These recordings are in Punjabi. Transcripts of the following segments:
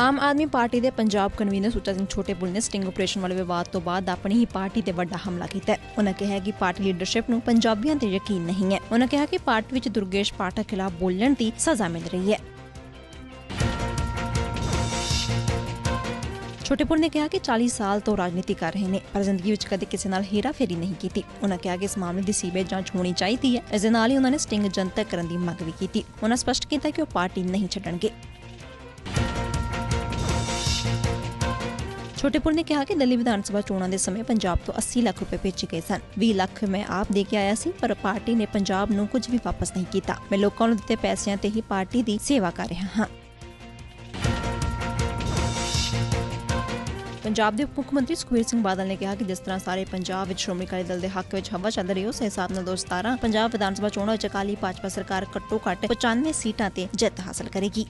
ਆਮ ਆਦਮੀ ਪਾਰਟੀ ਦੇ ਪੰਜਾਬ ਕਨਵੀਨਰ ਸੁੱਚਾ ਸਿੰਘ ਛੋਟੇਪੁਰ ਨੇ ਸਟਿੰਗ ਆਪਰੇਸ਼ਨ ਵਾਲੇ ਵਿਵਾਦ ਤੋਂ ਬਾਅਦ ਆਪਣੀ ਹੀ ਪਾਰਟੀ ਤੇ ਵੱਡਾ ਹਮਲਾ ਕੀਤਾ ਉਹਨਾਂ ਕਿਹਾ ਕਿ ਪਾਰਟੀ ਲੀਡਰਸ਼ਿਪ ਨੂੰ ਪੰਜਾਬੀਆਂ ਤੇ ਯਕੀਨ ਨਹੀਂ ਹੈ। ਉਹਨਾਂ ਕਿਹਾ ਕਿ ਪਾਰਟੀ ਵਿੱਚ ਦੁਰਗੇਸ਼ ਪਾਠਕ ਖਿਲਾਫ ਬੋਲਣ ਦੀ ਸਜ਼ਾ ਮਿਲ ਰਹੀ ਹੈ। ਛੋਟੇਪੁਰ ਨੇ ਕਿਹਾ ਕਿ 40 ਸਾਲ ਤੋਂ ਰਾਜਨੀਤੀ ਕਰ ਰਹੇ ਨੇ, ਪਰ ਜ਼ਿੰਦਗੀ ਵਿੱਚ ਕਦੇ ਕਿਸੇ ਨਾਲ ਹੇਰਾਫੇਰੀ ਨਹੀਂ ਕੀਤੀ। ਉਹਨਾਂ ਕਿਹਾ ਕਿ ਇਸ ਮਾਮਲੇ ਦੀ ਸੀਬੀਆਈ ਜਾਂਚ ਹੋਣੀ ਚਾਹੀਦੀ ਹੈ। ਇਸ ਦੇ ਨਾਲ ਹੀ ਉਹਨਾਂ ਨੇ ਸਟਿੰਗ ਜਨਤਕ ਕਰਨ ਦੀ ਮੰਗ ਵੀ ਕੀਤੀ। ਉਹਨਾਂ ਸਪਸ਼ਟ ਕੀਤਾ ਕਿ ਉਹ ਪਾਰਟੀ ਨਹੀਂ ਛੱਡਣਗੇ। ਛੋਟੇਪੁਰ ਨੇ ਕਿਹਾ ਕਿ ਦਿੱਲੀ ਵਿਧਾਨ ਸਭਾ ਚੋਣਾਂ ਦੇ ਸਮੇਂ ਪੰਜਾਬ ਤੋਂ 80 ਲੱਖ ਰੁਪਏ ਭੇਜੇ ਗਏ ਸਨ। 20 ਲੱਖ ਮੈਂ ਆਪ ਦੇ ਕੇ ਆਇਆ ਸੀ, ਪਰ ਪਾਰਟੀ ਨੇ ਪੰਜਾਬ ਨੂੰ ਕੁਝ ਵੀ ਵਾਪਸ ਨਹੀਂ ਕੀਤਾ। ਮੈਂ ਲੋਕਾਂ ਨੂੰ ਦਿੱਤੇ ਪੈਸਿਆਂ ਤੇ ਹੀ ਪਾਰਟੀ ਦੀ ਸੇਵਾ ਕਰ ਰਿਹਾ ਹਾਂ। ਪੰਜਾਬ ਦੇ ਮੁੱਖ ਮੰਤਰੀ ਸੁਖਬੀਰ ਸਿੰਘ ਬਾਦਲ ਨੇ ਕਿਹਾ ਕਿ ਜਿਸ ਤਰ੍ਹਾਂ ਸਾਰੇ ਪੰਜਾਬ ਵਿੱਚ ਸ਼੍ਰੋਮਣੀ ਅਕਾਲੀ ਦਲ ਦੇ ਹੱਕ ਵਿੱਚ ਹਵਾ ਚੱਲ ਰਹੀ ਉਸ ਹਿਸਾਬ ਨਾਲ 2017 ਪੰਜਾਬ ਵਿਧਾਨ ਸਭਾ ਚੋਣਾਂ ਵਿੱਚ ਅਕਾਲੀ ਭਾਜਪਾ ਸਰਕਾਰ ਘੱਟੋ ਘੱਟ 95 ਸੀਟਾਂ ਤੇ ਜਿੱਤ ਹਾਸਲ ਕਰੇਗੀ।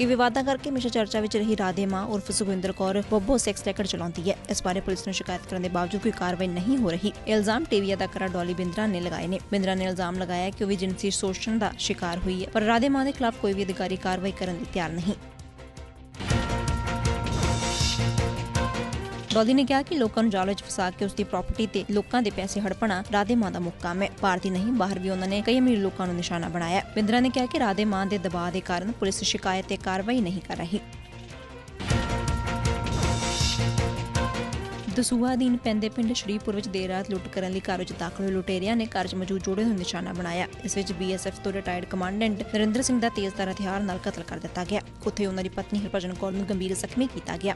ਕਿ ਵਿਵਾਦਾਂ ਕਰਕੇ ਹਮੇਸ਼ਾ ਚਰਚਾ ਵਿੱਚ ਰਹੀ ਰਾਧੇ ਮਾਂ ਉਰਫ ਸੁਖਵਿੰਦਰ ਕੌਰ ਬੱਬੋ ਸੈਕਸ ਰੈਕਟ ਚਲਾਉਂਦੀ ਹੈ। ਇਸ ਬਾਰੇ ਪੁਲਿਸ ਨੂੰ ਸ਼ਿਕਾਇਤ ਕਰਨ ਦੇ ਬਾਵਜੂਦ ਕੋਈ ਕਾਰਵਾਈ ਨਹੀਂ ਹੋ ਰਹੀ। ਇਹ ਇਲਜ਼ਾਮ ਟੀਵੀ ਅਦਾਕਾਰਾ ਡੋਲੀ ਬਿੰਦਰਾ ਨੇ ਲਗਾਏ ਨੇ। ਬਿੰਦਰਾ ਨੇ ਇਲਜ਼ਾਮ ਲਗਾਇਆ ਕਿ ਉਹ ਵੀ ਜਿਨਸੀ ਸ਼ੋਸ਼ਣ ਦਾ ਸ਼ਿਕਾਰ ਹੋਈ ਹੈ, ਪਰ ਰਾਧੇ ਮਾਂ ਦੇ ਖਿਲਾਫ ਕੋਈ ਵੀ ਅਧਿਕਾਰੀ ਕਾਰਵਾਈ ਕਰਨ ਲਈ ਤਿਆਰ ਨਹੀਂ। ਡੋਲੀ ਨੇ ਕਿਹਾ ਕਿ ਲੋਕਾਂ ਨੂੰ ਜਾਲ ਵਿੱਚ ਫਸਾ ਕੇ ਉਸ ਦੀ ਪ੍ਰਾਪਰਟੀ ਤੇ ਲੋਕਾਂ ਦੇ ਪੈਸੇ ਹੜਪਣਾ ਰਾਧੇ ਮਾਂ ਦਾ ਮੁੱਖ ਕੰਮ ਹੈ। ਭਾਰਤੀ ਨਹੀਂ, ਬਾਹਰ ਵੀ ਉਹਨਾਂ ਨੇ ਕਈ ਅਮੀਰ ਲੋਕਾਂ ਨੂੰ ਨਿਸ਼ਾਨਾ ਬਣਾਇਆ। ਬਿੰਦਰਾ ਨੇ ਕਿਹਾ ਕਿ ਰਾਧੇ ਮਾਂ ਦੇ ਦਬਾਅ ਦੇ ਕਾਰਨ ਪੁਲਿਸ ਸ਼ਿਕਾਇਤ ਤੇ ਕਾਰਵਾਈ ਨਹੀਂ ਕਰ ਰਹੀ। ਦਸੂਹਾ ਅਧੀਨ ਪੈਂਦੇ ਪਿੰਡ ਸ਼੍ਰੀਪੁਰ ਵਿੱਚ ਦੇਰ ਰਾਤ ਲੁੱਟ ਕਰਨ ਲਈ ਘਰ ਵਿੱਚ ਦਾਖਲ ਹੋਏ ਲੁਟੇਰਿਆਂ ਨੇ ਘਰ 'ਚ ਮੌਜੂਦ ਜੋੜੇ ਨੂੰ ਨਿਸ਼ਾਨਾ ਬਣਾਇਆ। ਇਸ ਵਿੱਚ ਬੀਐਸਐਫ ਤੋਂ ਰਿਟਾਇਰਡ ਕਮਾਂਡੈਂਟ ਨਰਿੰਦਰ ਸਿੰਘ ਦਾ ਤੇਜ਼ਧਾਰ ਹਥਿਆਰ ਨਾਲ ਕਤਲ ਕਰ ਦਿੱਤਾ ਗਿਆ। ਉੱਥੇ ਉਹਨਾਂ ਦੀ ਪਤਨੀ ਹਰਭਜਨ ਕੌਰ ਨੂੰ ਗੰਭੀਰ ਜ਼ਖਮੀ ਕੀਤਾ ਗਿਆ।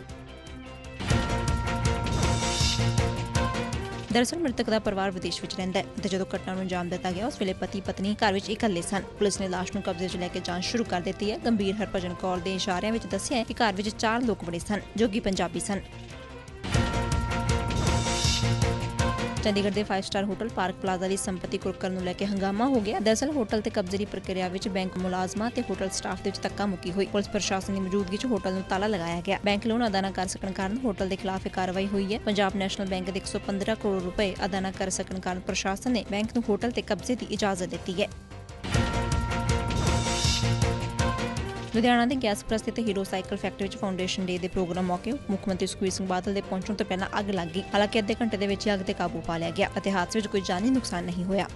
ਦਰਅਸਲ ਮ੍ਰਿਤਕ ਦਾ ਪਰਿਵਾਰ ਵਿਦੇਸ਼ ਵਿੱਚ ਰਹਿੰਦਾ ਹੈ ਤੇ ਜਦੋਂ ਘਟਨਾ ਨੂੰ ਅੰਜਾਮ ਦਿੱਤਾ ਗਿਆ, ਉਸ ਵੇਲੇ ਪਤੀ ਪਤਨੀ ਘਰ ਵਿੱਚ ਇਕੱਲੇ ਸਨ। ਪੁਲਿਸ ਨੇ ਲਾਸ਼ ਨੂੰ ਕਬਜ਼ੇ 'ਚ ਲੈ ਕੇ ਜਾਂਚ ਸ਼ੁਰੂ ਕਰ ਦਿੱਤੀ ਹੈ। ਗੰਭੀਰ ਹਰਭਜਨ ਕੌਰ ਦੇ ਇਸ਼ਾਰਿਆਂ ਵਿੱਚ ਦੱਸਿਆ ਹੈ ਕਿ ਘਰ ਵਿੱਚ ਚਾਰ ਲੋਕ ਬੜੇ ਸਨ ਜੋ ਕਿ ਪੰਜਾਬੀ ਸਨ। ਚੰਡੀਗੜ੍ਹ ਦੇ 5 ਸਟਾਰ ਹੋਟਲ ਪਾਰਕ ਪਲਾਜ਼ਾ ਦੀ ਸੰਪਤੀ ਕੁਰਕਰ ਨੂੰ ਲੈ ਕੇ ਹੰਗਾਮਾ ਹੋ ਗਿਆ। ਦਰਅਸਲ ਹੋਟਲ ਤੇ ਕਬਜ਼ੇ ਦੀ ਪ੍ਰਕਿਰਿਆ ਵਿੱਚ ਬੈਂਕ ਮੁਲਾਜ਼ਮਾਂ ਤੇ ਹੋਟਲ ਸਟਾਫ ਦੇ ਵਿੱਚ ਧੱਕਾ ਮੁੱਕੀ ਹੋਈ। ਪੁਲਿਸ ਪ੍ਰਸ਼ਾਸਨ ਦੀ ਮੌਜੂਦਗੀ 'ਚ ਹੋਟਲ ਨੂੰ ਤਾਲਾ ਲਗਾਇਆ ਗਿਆ। ਬੈਂਕ ਲੋਨ ਅਦਾ ਨਾ ਕਰ ਸਕਣ ਕਾਰਨ ਹੋਟਲ ਦੇ ਖਿਲਾਫ ਇਹ ਕਾਰਵਾਈ ਹੋਈ ਹੈ। ਪੰਜਾਬ ਨੈਸ਼ਨਲ ਬੈਂਕ ਦੇ 115 ਕਰੋੜ ਰੁਪਏ ਅਦਾ ਨਾ ਕਰ ਸਕਣ ਕਾਰਨ ਪ੍ਰਸ਼ਾਸਨ ਨੇ ਬੈਂਕ ਨੂੰ ਹੋਟਲ ਤੇ ਕਬਜ਼ੇ ਦੀ ਇਜਾਜ਼ਤ ਦਿੱਤੀ ਹੈ। ਲੁਧਿਆਣਾ ਦੇ ਗੈਸ ਪ੍ਰੈਸ ਤੇ ਹੀਰੋ ਸਾਈਕਲ ਫੈਕਟਰੀ ਵਿੱਚ ਫਾਊਂਡੇਸ਼ਨ ਡੇ ਦੇ ਪ੍ਰੋਗਰਾਮ ਮੌਕੇ ਮੁੱਖ ਮੰਤਰੀ ਸੁਖਬੀਰ ਸਿੰਘ ਬਾਦਲ ਦੇ ਪਹੁੰਚਣ ਤੋਂ ਪਹਿਲਾਂ ਅੱਗ ਲੱਗ ਗਈ। ਹਾਲਾਂਕਿ ਅੱਧੇ ਘੰਟੇ ਦੇ ਵਿੱਚ ਹੀ ਅੱਗ ਤੇ ਕਾਬੂ ਪਾ ਲਿਆ ਗਿਆ ਅਤੇ ਹਾਦਸੇ ਵਿੱਚ ਕੋਈ ਜਾਨੀ ਨੁਕਸਾਨ ਨਹੀਂ ਹੋਇਆ।